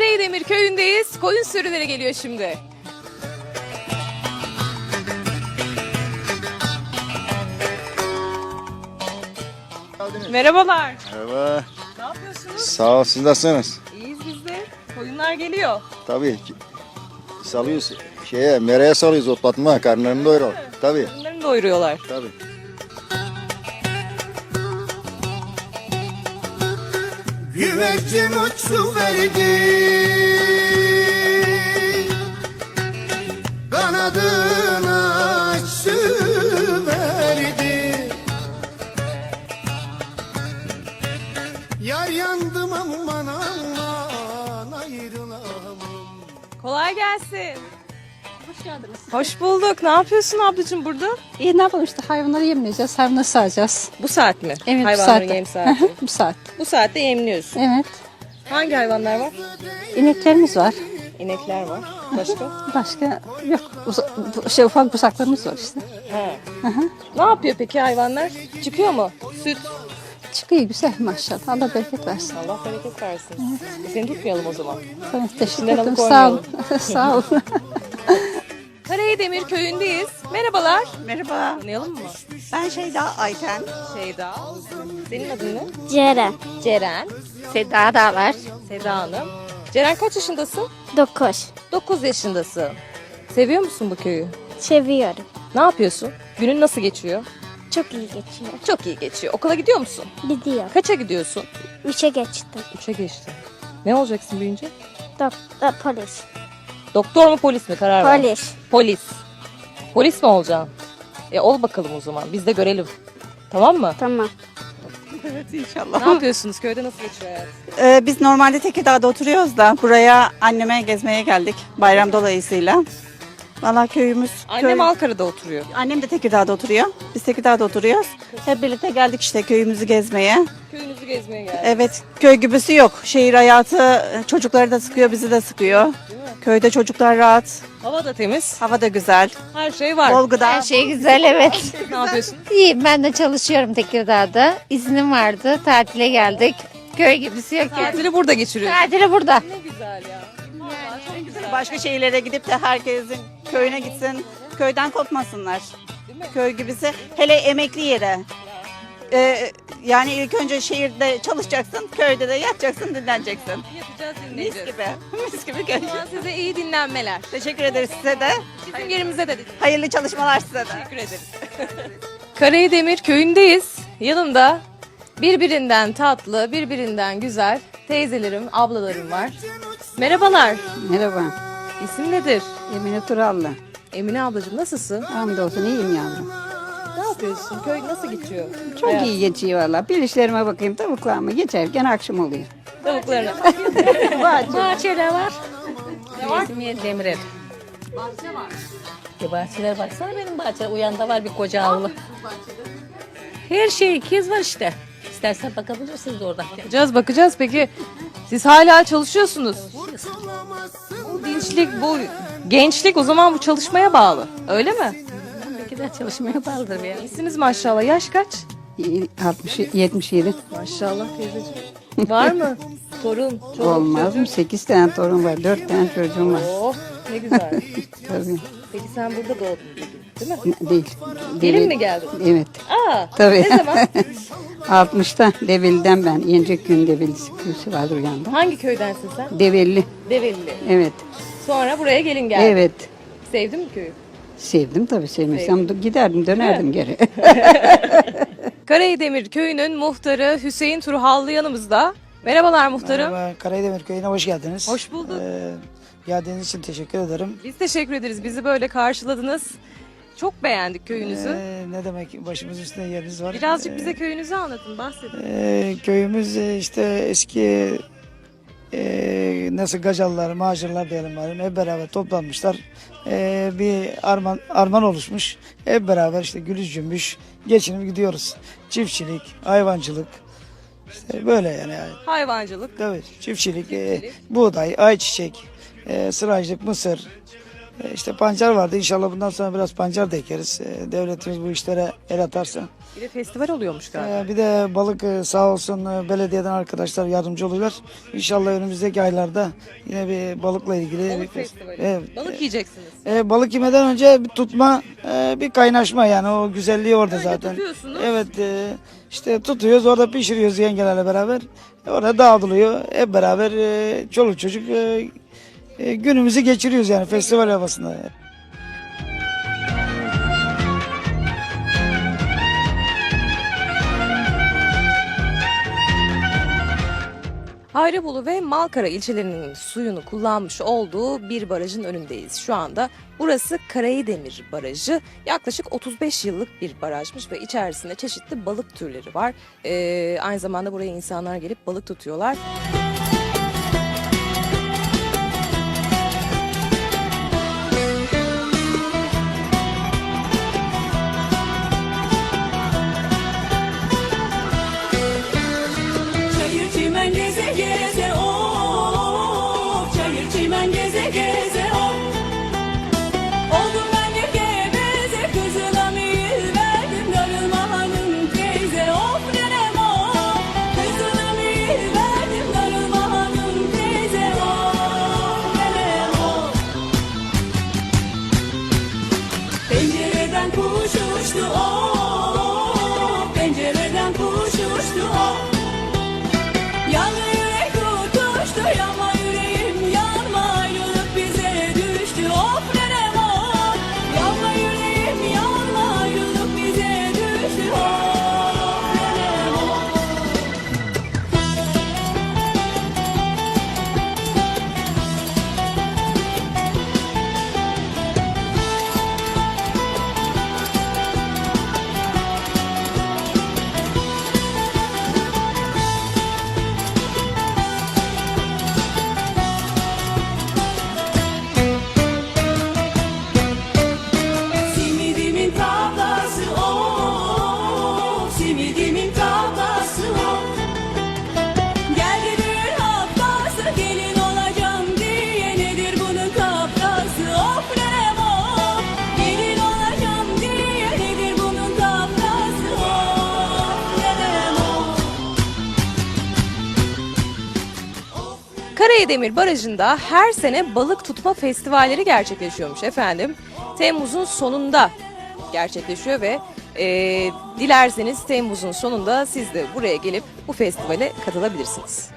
Karaydemir köyündeyiz. Koyun sürüleri geliyor şimdi. Merhabalar. Merhaba. Ne yapıyorsunuz? Sağ ol. Siz nasılsınız? İyiyiz biz de. Koyunlar geliyor. Tabii. Salıyoruz. Şeye, mereye salıyoruz otlatma. Karnlarını doyuralım. Tabii. Koyunlarını doyuruyorlar. Tabii. Güvercin uçtu verdi. Kanadını açtı verdi. Yar yandım aman aman ayrılamam. Kolay gelsin. Hoş geldiniz. Hoş bulduk. Ne yapıyorsun ablacığım burada? İyi ne yapalım işte hayvanları yemleyeceğiz, hayvanları sağacağız. Bu saat mi? Evet bu Hayvanların saatte. yem saati. bu saat. Bu saatte yemliyorsun. Evet. Hangi hayvanlar var? İneklerimiz var. İnekler var. Başka? Başka yok. Uza- bu- şey ufak busaklarımız var işte. Ha. Ne yapıyor peki hayvanlar? Çıkıyor mu? Süt. Çıkıyor güzel maşallah. Allah bereket versin. Allah bereket versin. Seni tutmayalım o zaman. Tamam, teşekkür İçinden ederim. alıp Sağ olun. Sağ olun. Karaydemir köyündeyiz. Merhabalar. Merhaba, Tanıyalım mı? ben Şeyda Ayten. Şeyda. Senin adın ne? Ceren. Ceren. Seda da var. Seda Hanım. Ceren kaç yaşındasın? 9. 9 yaşındasın. Seviyor musun bu köyü? Seviyorum. Ne yapıyorsun? Günün nasıl geçiyor? Çok iyi geçiyor. Çok iyi geçiyor. Okula gidiyor musun? Gidiyor. Kaça gidiyorsun? 3'e geçtim. 3'e geçtin. Ne olacaksın büyüyünce? Doktor, polis. Doktor mu polis mi? Karar ver. Polis. Polis. Polis mi olacaksın? E ol bakalım o zaman. Biz de görelim. Tamam mı? Tamam. Evet inşallah. Ne yapıyorsunuz? Köyde nasıl geçiyor hayat? Ee, biz normalde Tekirdağ'da oturuyoruz da buraya anneme gezmeye geldik bayram dolayısıyla. Valla köyümüz... Annem köy- Ankara'da oturuyor. Annem de Tekirdağ'da oturuyor. Biz Tekirdağ'da oturuyoruz. Hep birlikte geldik işte köyümüzü gezmeye. Köyünüzü gezmeye geldik. Evet köy gibisi yok. Şehir hayatı çocukları da sıkıyor bizi de sıkıyor. Köyde çocuklar rahat. Hava da temiz. Hava da güzel. Her şey var. Bol gıda. Her şey güzel evet. Ne yapıyorsun? İyi ben de çalışıyorum Tekirdağ'da. İznim vardı. Tatile geldik. Köy gibisi yok yani. Tatili burada geçiriyor. Tatili burada. Ne güzel ya. Vallahi çok güzel. Başka şehirlere gidip de herkesin köyüne gitsin. Köyden kopmasınlar. Köy gibisi. Hele emekli yere. Ee, yani ilk önce şehirde çalışacaksın, köyde de yatacaksın, dinleneceksin. Yapacağız Mis dinleyeceğiz. gibi. Mis gibi köy. O zaman size iyi dinlenmeler. Teşekkür ederiz size de. Bizim yerimize de Hayırlı çalışmalar size de. teşekkür ederiz. Karaydemir köyündeyiz. Yanımda birbirinden tatlı, birbirinden güzel teyzelerim, ablalarım var. Merhabalar. Merhaba. İsim nedir? Emine Turallı. Emine ablacığım nasılsın? Hamdolsun iyiyim yavrum. Ne yapıyorsun? Köy nasıl geçiyor? Çok Hayat. iyi geçiyor valla. Bir işlerime bakayım tavuklarıma geçerken akşam oluyor. Tavuklarına. Bahçede var. İsmi Demirel. Bahçe var. E bahçeler baksana benim bahçe. Uyanda var bir koca avlu. Her şey ikiz var işte. İstersen bakabilirsiniz orada. Bakacağız bakacağız. Peki siz hala çalışıyorsunuz. Bu dinçlik, bu gençlik o zaman bu çalışmaya bağlı. Öyle mi? De çalışmaya bağlıdır ya. İyisiniz maşallah. Yaş kaç? 60, 77. Maşallah teyzeciğim. Var mı? Torun, çoluk, Olmaz mı? çocuk. 8 tane torun var, 4 tane çocuğum var. Oh ne güzel. Tabii. Peki sen burada doğdun değil mi? Değil. Gelin mi geldin? Evet. Aa, Tabii. ne zaman? 60'ta Develli'den ben. Yenecek gün Develli'si kürsü vardır yanında. Hangi köydensin sen? Develli. Develli. Evet. Sonra buraya gelin geldin. Evet. Sevdin mi köyü? Sevdim tabii sevmesem de giderdim dönerdim geri. Karaydemir köyünün muhtarı Hüseyin Turhallı yanımızda. Merhabalar muhtarım. Merhaba, Karaydemir Köyü'ne hoş geldiniz. Hoş bulduk. Ee, geldiğiniz için teşekkür ederim. Biz teşekkür ederiz. Bizi böyle karşıladınız. Çok beğendik köyünüzü. Ee, ne demek başımız üstünde yeriniz var. Birazcık Ee, bize köyünüzü anlatın, bahsedin. e, köyümüz e, işte eski e, nasıl gacalılar, macirler diyelim bari hep beraber toplanmışlar. E, bir arman, arman oluşmuş. Hep beraber işte gülüş cümbüş geçinip gidiyoruz. Çiftçilik, hayvancılık. işte böyle yani. Hayvancılık. Tabii çiftçilik, e, buğday, ayçiçek, e, sıracılık, mısır, işte pancar vardı. İnşallah bundan sonra biraz pancar da ekeriz. E, devletimiz bu işlere el atarsa. Bir de festival oluyormuş galiba. Ee, bir de balık e, sağ olsun e, belediyeden arkadaşlar yardımcı oluyorlar. İnşallah önümüzdeki aylarda yine bir balıkla ilgili Balık festivali. Evet. Balık yiyeceksiniz. E, balık yemeden önce bir tutma, e, bir kaynaşma yani o güzelliği orada Önce zaten. tutuyorsunuz. Evet, e, işte tutuyoruz orada pişiriyoruz yengelerle beraber. E, orada dağıtılıyor. Hep beraber e, çoluk çocuk e, e, günümüzü geçiriyoruz yani festival havasında. Hayrabolu ve Malkara ilçelerinin suyunu kullanmış olduğu bir barajın önündeyiz şu anda. Burası Karayidemir Barajı. Yaklaşık 35 yıllık bir barajmış ve içerisinde çeşitli balık türleri var. Ee, aynı zamanda buraya insanlar gelip balık tutuyorlar. Çayır kuş uçtu Karayedemir Barajı'nda her sene balık tutma festivalleri gerçekleşiyormuş efendim. Temmuz'un sonunda gerçekleşiyor ve e, dilerseniz Temmuz'un sonunda siz de buraya gelip bu festivale katılabilirsiniz.